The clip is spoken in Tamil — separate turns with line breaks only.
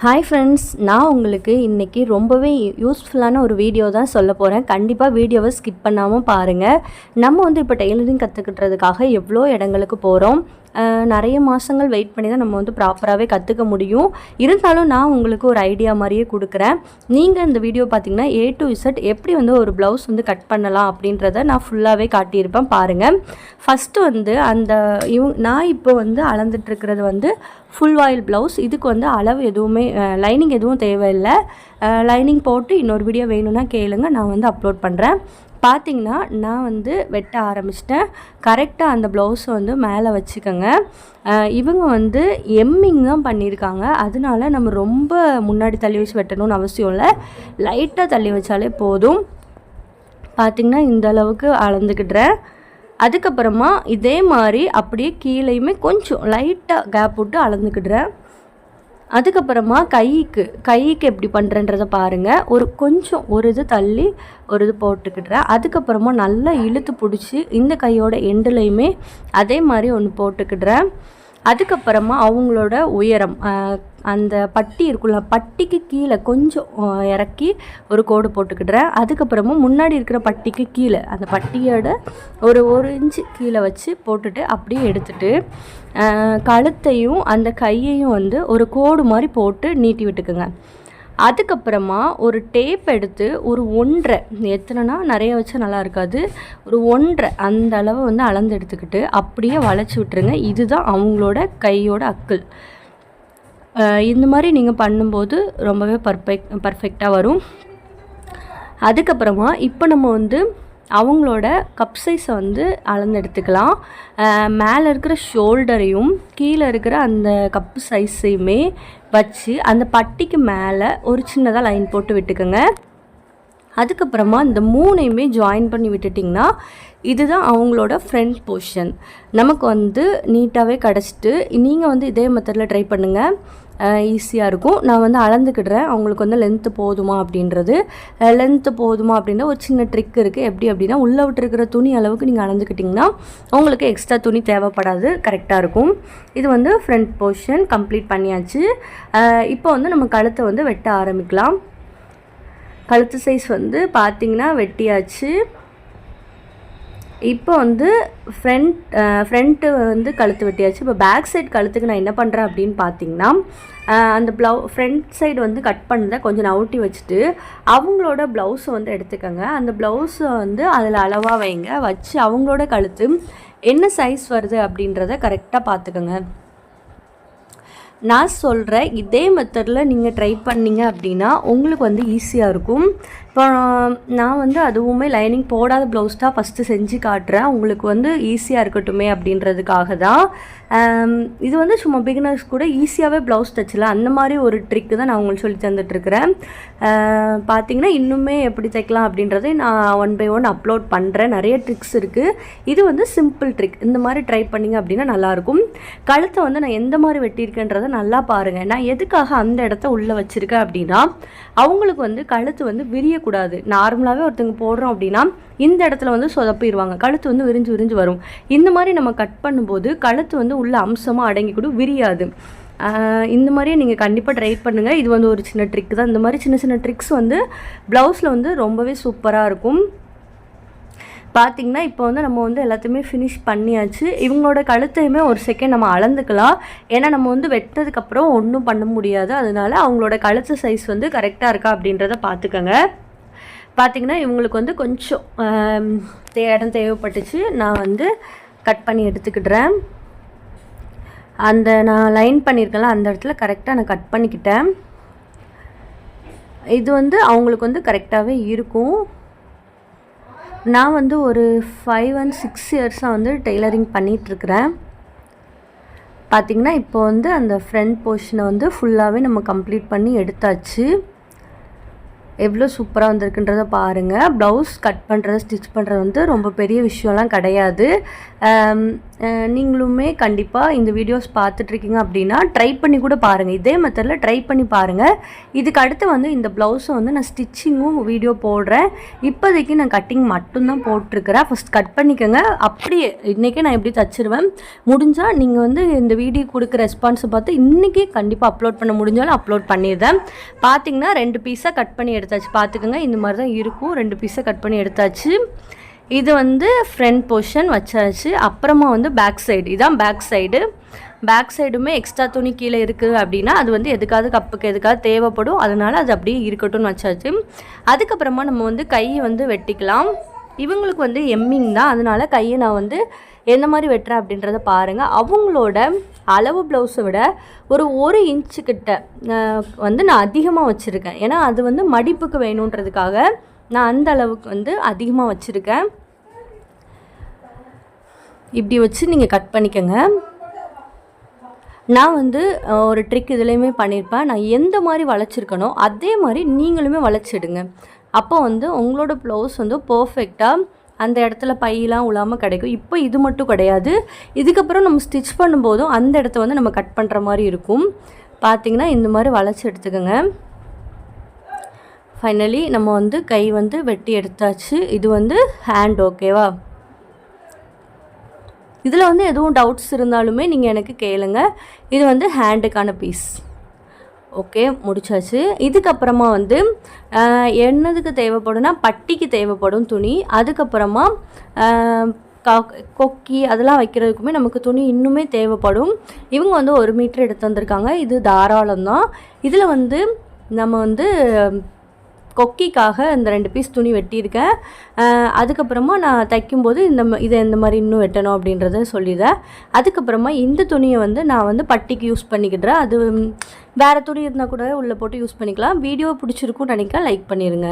ஹாய் ஃப்ரெண்ட்ஸ் நான் உங்களுக்கு இன்றைக்கி ரொம்பவே யூஸ்ஃபுல்லான ஒரு வீடியோ தான் சொல்ல போகிறேன் கண்டிப்பாக வீடியோவை ஸ்கிப் பண்ணாமல் பாருங்கள் நம்ம வந்து இப்போ டெய்லரிங் கற்றுக்கிட்டதுக்காக எவ்வளோ இடங்களுக்கு போகிறோம் நிறைய மாதங்கள் வெயிட் பண்ணி தான் நம்ம வந்து ப்ராப்பராகவே கற்றுக்க முடியும். இருந்தாலும் நான் உங்களுக்கு ஒரு ஐடியா மாதிரியே கொடுக்குறேன். நீங்கள் இந்த வீடியோ பார்த்தீங்கன்னா ஏ டு இசட் எப்படி வந்து ஒரு ப்ளவுஸ் வந்து கட் பண்ணலாம் அப்படின்றத நான் ஃபுல்லாகவே காட்டியிருப்பேன் பாருங்கள் ஃபஸ்ட்டு வந்து அந்த இவ் நான் இப்போ வந்து அளந்துட்டுருக்கிறது வந்து ஃபுல் வாயில் ப்ளவுஸ் இதுக்கு வந்து அளவு எதுவுமே லைனிங் எதுவும் தேவையில்லை. லைனிங் போட்டு இன்னொரு வீடியோ வேணும்னா கேளுங்க. நான் வந்து அப்லோட் பண்ணுறேன் பார்த்தீங்கன்னா நான் வந்து வெட்ட ஆரம்பிச்சிட்டேன். கரெக்டாக அந்த ப்ளவுஸை வந்து மேலே வச்சுக்கோங்க. இவங்க வந்து எம்மிங் தான் பண்ணியிருக்காங்க. அதனால நம்ம ரொம்ப முன்னாடி தள்ளி வச்சு வெட்டணும்னு அவசியம் இல்லை. லைட்டாக தள்ளி வச்சாலே போதும். பார்த்திங்கன்னா இந்த அளவுக்கு அளந்துக்கிட்டுறேன் அதுக்கப்புறமா இதே மாதிரி அப்படியே கீழேயுமே கொஞ்சம் லைட்டாக கேப் விட்டு அளந்துக்கிடுறேன். அதுக்கப்புறமா கைக்கு கைக்கு எப்படி பண்ணுறன்றதை பாருங்கள் ஒரு கொஞ்சம் ஒரு இது தள்ளி ஒரு இது போட்டுக்கிடுறேன் அதுக்கப்புறமா நல்லா இழுத்து பிடிச்சி இந்த கையோட எண்டுலையுமே அதே மாதிரி ஒன்று போட்டுக்கிடுறேன் அதுக்கப்புறமா அவங்களோட உயரம் அந்த பட்டி இருக்குல்ல பட்டிக்கு கீழே கொஞ்சம் இறக்கி ஒரு கோடு போட்டுக்கிடுறேன். அதுக்கப்புறமா முன்னாடி இருக்கிற பட்டிக்கு கீழே அந்த பட்டியோட ஒரு ஒரு இன்ச்சு கீழே வச்சு போட்டுட்டு அப்படியே எடுத்துட்டு கழுத்தையும் அந்த கையையும் வந்து ஒரு கோடு மாதிரி போட்டு நீட்டி விட்டுக்குங்க. அதுக்கப்புறமா ஒரு டேப் எடுத்து ஒரு ஒன்றரை எத்தனைனா நிறைய வச்சா நல்லா இருக்காது. ஒரு ஒன்றரை அந்த அளவு வந்து அளந்து எடுத்துக்கிட்டு அப்படியே வளைச்சி விட்டுருங்க. இதுதான் அவங்களோட கையோட அக்கள். இந்த மாதிரி நீங்கள் பண்ணும்போது ரொம்பவே பர்ஃபெக்ட் பர்ஃபெக்டாக வரும். அதுக்கப்புறமா இப்போ நம்ம வந்து அவங்களோட கப் சைஸை வந்து அளந்து எடுத்துக்கலாம் மேலே இருக்கிற ஷோல்டரையும் கீழே இருக்கிற அந்த கப்பு சைஸையுமே வச்சு அந்த பட்டிக்கு மேலே ஒரு சின்னதாக லைன் போட்டு விட்டுக்கோங்க. அதுக்கப்புறமா இந்த மூணையுமே ஜாயின் பண்ணி விட்டுட்டிங்கன்னா இதுதான் அவங்களோட ஃப்ரண்ட் போர்ஷன் நமக்கு வந்து நீட்டாகவே கிடச்சிட்டு நீங்கள் வந்து இதே மெத்தடில் ட்ரை பண்ணுங்கள் ஈஸியாக இருக்கும். நான் வந்து அளந்துக்கிடுறேன். அவங்களுக்கு வந்து லென்த்து போதுமா அப்படின்றது. லென்த்து போதுமா அப்படின்ற ஒரு சின்ன ட்ரிக் இருக்குது எப்படி அப்படின்னா உள்ளே விட்டுருக்கிற துணி அளவுக்கு நீங்கள் அளந்துக்கிட்டிங்கன்னா உங்களுக்கு எக்ஸ்ட்ரா துணி தேவைப்படாது. கரெக்டாக இருக்கும். இது வந்து ஃப்ரண்ட் போர்ஷன் கம்ப்ளீட் பண்ணியாச்சு. இப்போ வந்து நம்ம கழுத்தை வந்து வெட்ட ஆரம்பிக்கலாம். கழுத்து சைஸ் வந்து பார்த்திங்கன்னா வெட்டியாச்சு. இப்போ வந்து ஃப்ரண்ட் ஃப்ரண்ட்டு வந்து கழுத்து வெட்டியாச்சு. இப்போ பேக் சைடு கழுத்துக்கு நான் என்ன பண்ணுறேன் அப்படின்னு பார்த்தீங்கன்னா அந்த ப்ளவு ஃப்ரண்ட் சைடு வந்து கட் பண்ணதை கொஞ்சம் நவுட்டி வச்சுட்டு அவங்களோட ப்ளவுஸை வந்து எடுத்துக்கோங்க. அந்த ப்ளவுஸை வந்து அதில் அளவாக வைங்க. வச்சு அவங்களோட கழுத்து என்ன சைஸ் வருது அப்படின்றத கரெக்டாக பார்த்துக்கோங்க நான் சொல்கிற இதே மெத்தடில் நீங்கள் ட்ரை பண்ணீங்க அப்படின்னா உங்களுக்கு வந்து ஈஸியாக இருக்கும். இப்போ நான் வந்து அதுவுமே லைனிங் போடாத ப்ளவுஸ் தான் ஃபஸ்ட்டு செஞ்சு காட்டுறேன். உங்களுக்கு வந்து ஈஸியாக இருக்கட்டுமே அப்படின்றதுக்காக தான். இது வந்து சும்மா பிகினர்ஸ் கூட ஈஸியாகவே ப்ளவுஸ் தைச்சலாம் அந்த மாதிரி ஒரு ட்ரிக்கு தான் நான் உங்களுக்கு சொல்லி தந்துட்டுருக்கிறேன். பார்த்தீங்கன்னா இன்னுமே எப்படி தைக்கலாம் அப்படின்றதை நான் ஒன் பை ஒன் அப்லோட் பண்ணுறேன் நிறைய ட்ரிக்ஸ் இருக்குது இது வந்து சிம்பிள் ட்ரிக் இந்த மாதிரி ட்ரை பண்ணிங்க அப்படின்னா நல்லாயிருக்கும். கழுத்தை வந்து நான் எந்த மாதிரி வெட்டியிருக்கேன்றதை நல்லா பாருங்கள் நான் எதுக்காக அந்த இடத்த உள்ளே வச்சுருக்கேன் அப்படின்னா அவங்களுக்கு வந்து கழுத்து வந்து விரிய கூடாது. நார்மலாகவே ஒருத்தங்க போடுறோம் அப்படின்னா இந்த இடத்துல வந்து சொதப்பிடுவாங்க. கழுத்து வந்து விரிஞ்சு விரிஞ்சு வரும். இந்த மாதிரி நம்ம கட் பண்ணும்போது கழுத்து வந்து உள்ள அம்சமாக அடங்கி கூட விரியாது. இந்த மாதிரியே நீங்கள் கண்டிப்பாக ட்ரை பண்ணுங்கள் இது வந்து ஒரு சின்ன ட்ரிக் தான். இந்த மாதிரி சின்ன சின்ன ட்ரிக்ஸ் வந்து ப்ளவுஸில் வந்து ரொம்பவே சூப்பராக இருக்கும். பார்த்தீங்கன்னா இப்போ வந்து நம்ம வந்து எல்லாத்தையுமே ஃபினிஷ் பண்ணியாச்சு. இவங்களோட கழுத்தையுமே ஒரு செகண்ட் நம்ம அளந்துக்கலாம். ஏன்னா நம்ம வந்து வெட்டினதுக்கப்புறம் ஒன்றும் பண்ண முடியாது. அதனால அவங்களோட கழுத்து சைஸ் வந்து கரெக்டாக இருக்கா அப்படின்றத பார்த்துக்கோங்க பார்த்திங்கன்னா இவங்களுக்கு வந்து கொஞ்சம் தே இடம் தேவைப்பட்டுச்சு. நான் வந்து கட் பண்ணி எடுத்துக்கிடுறேன். அந்த நான் லைன் பண்ணியிருக்கேன்ல அந்த இடத்துல கரெக்டாக நான் கட் பண்ணிக்கிட்டேன். இது வந்து அவங்களுக்கு வந்து கரெக்டாகவே இருக்கும். நான் வந்து ஒரு ஃபைவ் அண்ட் சிக்ஸ் இயர்ஸாக வந்து டெய்லரிங் பண்ணிகிட்ருக்கிறேன் பார்த்திங்கன்னா இப்போ வந்து அந்த ஃப்ரண்ட் போர்ஷனை வந்து ஃபுல்லாகவே நம்ம கம்ப்ளீட் பண்ணி எடுத்தாச்சு. எவ்வளோ சூப்பராக வந்திருக்குன்றத பாருங்கள் ப்ளவுஸ் கட் பண்ணுறது ஸ்டிச் பண்ணுறது வந்து ரொம்ப பெரிய விஷயம்லாம் கிடையாது. நீங்களுமே கண்டிப்பாக இந்த வீடியோஸ் பார்த்துட்ருக்கீங்க அப்படின்னா ட்ரை பண்ணி கூட பாருங்கள் இதே மெத்தடில் ட்ரை பண்ணி பாருங்கள் இதுக்கு அடுத்து வந்து இந்த ப்ளவுஸை வந்து நான் ஸ்டிச்சிங்கும் வீடியோ போடுறேன். இப்போதைக்கு நான் கட்டிங் மட்டும்தான் போட்டிருக்கிறேன். ஃபஸ்ட் கட் பண்ணிக்கோங்க. அப்படியே இன்றைக்கே நான் எப்படி தச்சிருவேன். முடிஞ்சால் நீங்கள் வந்து இந்த வீடியோ கொடுக்குற ரெஸ்பான்ஸை பார்த்து இன்றைக்கே கண்டிப்பாக அப்லோட் பண்ண முடிஞ்சாலும் அப்லோட் பண்ணிடுறேன். பார்த்தீங்கன்னா ரெண்டு பீஸாக கட் பண்ணி எடுத்தாச்சு. பார்த்துக்கோங்க இந்த மாதிரி தான் இருக்கும். ரெண்டு பீஸாக கட் பண்ணி எடுத்தாச்சு. இது வந்து ஃப்ரண்ட் போர்ஷன் வச்சாச்சு. அப்புறமா வந்து பேக் சைடு இதான் பேக் சைடு பேக் சைடுமே எக்ஸ்ட்ரா துணி கீழே இருக்குது அப்படின்னா அது வந்து எதுக்காவது கப்புக்கு எதுக்காவது தேவைப்படும். அதனால் அது அப்படியே இருக்கட்டும்னு வச்சாச்சு. அதுக்கப்புறமா நம்ம வந்து கையை வந்து வெட்டிக்கலாம். இவங்களுக்கு வந்து எம்மிங் தான். அதனால கையை நான் வந்து எந்த மாதிரி வெட்டுறேன் அப்படின்றத பாருங்கள் அவங்களோட அளவு ப்ளவுஸை விட ஒரு ஒரு இன்ச்சு கிட்ட வந்து நான் அதிகமாக வச்சுருக்கேன். ஏன்னா அது வந்து மடிப்புக்கு வேணுன்றதுக்காக நான் அந்த அளவுக்கு வந்து அதிகமாக வச்சுருக்கேன். இப்படி வச்சு நீங்கள் கட் பண்ணிக்கோங்க. நான் வந்து ஒரு ட்ரிக் இதுலேயுமே பண்ணியிருப்பேன் நான் எந்த மாதிரி வளைச்சிருக்கனோ அதே மாதிரி நீங்களுமே வளைச்சிடுங்க. அப்போ வந்து உங்களோட ப்ளவுஸ் வந்து பர்ஃபெக்டாக அந்த இடத்துல பையெல்லாம் உழாமல் கிடைக்கும். இப்போ இது மட்டும் கிடையாது. இதுக்கப்புறம் நம்ம ஸ்டிச் பண்ணும்போதும் அந்த இடத்த வந்து நம்ம கட் பண்ணுற மாதிரி இருக்கும். பார்த்தீங்கன்னா இந்த மாதிரி வளைச்சி எடுத்துக்கோங்க. ஃபைனலி நம்ம வந்து கை வந்து வெட்டி எடுத்தாச்சு. இது வந்து ஹேண்ட் ஓகேவா இதில் வந்து எதுவும் டவுட்ஸ் இருந்தாலுமே நீங்கள் எனக்கு கேளுங்க. இது வந்து ஹேண்டுக்கான பீஸ் ஓகே முடிச்சாச்சு. இதுக்கப்புறமா வந்து என்னதுக்கு தேவைப்படும்னா பட்டிக்கு தேவைப்படும் துணி. அதுக்கப்புறமா கா- கொக்கி அதெல்லாம் வைக்கிறதுக்குமே நமக்கு துணி இன்னுமே தேவைப்படும். இவங்க வந்து ஒரு மீட்டர் எடுத்து வந்திருக்காங்க. இது தாராளம் தான் இதில் வந்து நம்ம வந்து கொக்கிக்காக இந்த ரெண்டு பீஸ் துணி வெட்டியிருக்கேன். அதுக்கப்புறமா நான் தைக்கும்போது இந்த இதை இந்த மாதிரி இன்னும் வெட்டணும் அப்படின்றத சொல்லிடுறேன். அதுக்கப்புறமா இந்த துணியை வந்து நான் வந்து பட்டிக்கு யூஸ் பண்ணிக்கிடுறேன். அது வேறு துணி இருந்தால் கூட உள்ளே போட்டு யூஸ் பண்ணிக்கலாம். வீடியோ பிடிச்சிருக்கும்னு நினைக்க லைக் பண்ணிடுங்க